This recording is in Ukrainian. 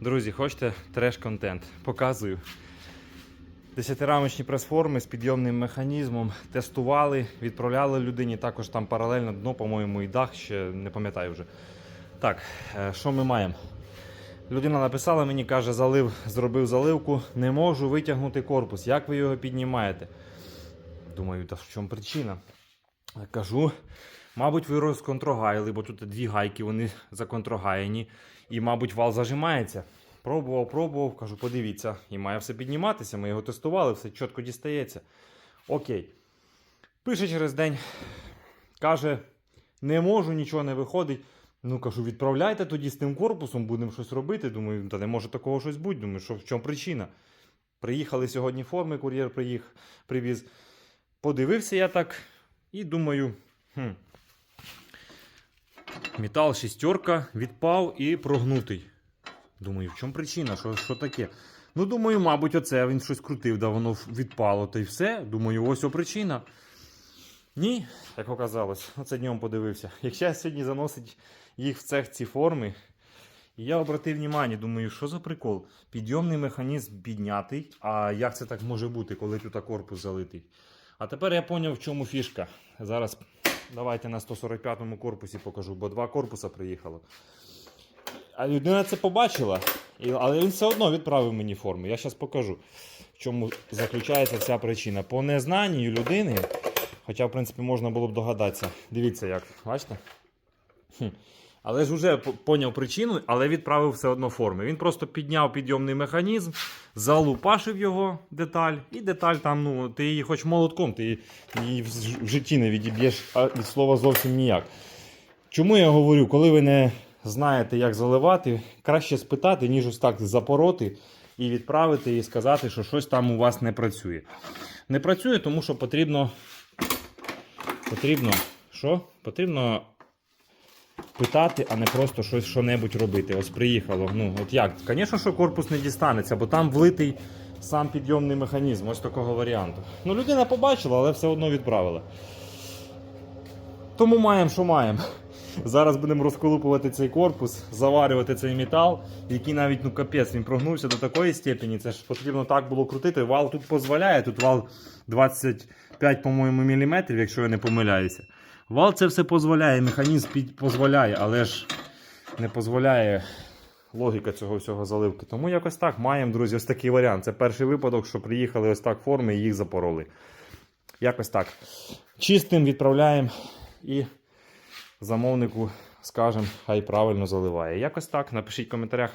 Друзі, хочете треш-контент? Показую. Десятирамочні прес-форми з підйомним механізмом тестували, відправляли людині. Також там паралельно дно, по-моєму, і дах, ще не пам'ятаю вже. Так, е, що ми маємо? Людина написала мені, каже, залив, зробив заливку, не можу витягнути корпус. Як ви його піднімаєте? Думаю, та в чому причина? Кажу, мабуть, ви розконтрогаяли, бо тут дві гайки, вони законтрогаяні, і, мабуть, вал зажимається. Пробував, пробував, кажу, подивіться, і має все підніматися. Ми його тестували, все чітко дістається. Окей. Пише через день, каже, не можу, нічого не виходить. Ну, кажу, відправляйте тоді з тим корпусом, будемо щось робити. Думаю, та не може такого щось бути. Думаю, що в чому причина? Приїхали сьогодні форми, кур'єр приїх, привіз. Подивився я так і думаю, хм, метал шістерка відпав і прогнутий. Думаю, в чому причина? Що, що таке? Ну, думаю, мабуть, оце він щось крутив, да воно відпало, та й все. Думаю, ось о причина. Ні, як оказалось, оце днем подивився. Якщо я сьогодні заносить їх в цех ці форми, і я обратив увагу, думаю, що за прикол? Підйомний механізм піднятий, а як це так може бути, коли тут корпус залитий? А тепер я зрозумів, в чому фішка. Зараз давайте на 145-му корпусі покажу, бо два корпуса приїхало. А людина це побачила, але він все одно відправив мені форму. Я зараз покажу, в чому заключається ця причина. По незнанню людини, хоча, в принципі, можна було б догадатися. Дивіться як, бачите? Хм. Але ж вже поняв причину, але відправив все одно форми. Він просто підняв підйомний механізм, залупашив його деталь, і деталь там, ну, ти її хоч молотком, ти її- в житті не відіб'єш від слова зовсім ніяк. Чому я говорю, коли ви не знаєте, як заливати, краще спитати, ніж ось так запороти і відправити, і сказати, що щось там у вас не працює. Не працює, тому що потрібно. Потрібно. Що? Потрібно питати, а не просто щось що-небудь робити. Ось приїхало. Ну, от як? Звісно, що корпус не дістанеться, бо там влитий сам підйомний механізм, ось такого варіанту. Ну, людина побачила, але все одно відправила. Тому маємо, що маємо. Зараз будемо розколупувати цей корпус, заварювати цей метал, який навіть ну капець, він прогнувся до такої степені. Це ж потрібно так було крутити. Вал тут дозволяє, тут вал 25, по-моєму, міліметрів, якщо я не помиляюся. Вал це все дозволяє, механізм дозволяє, але ж не дозволяє логіка цього всього заливки. Тому якось так маємо, друзі, ось такий варіант. Це перший випадок, що приїхали ось так форми і їх запороли. Якось так. Чистим відправляємо і замовнику скажемо, хай правильно заливає. Якось так. Напишіть в коментарях.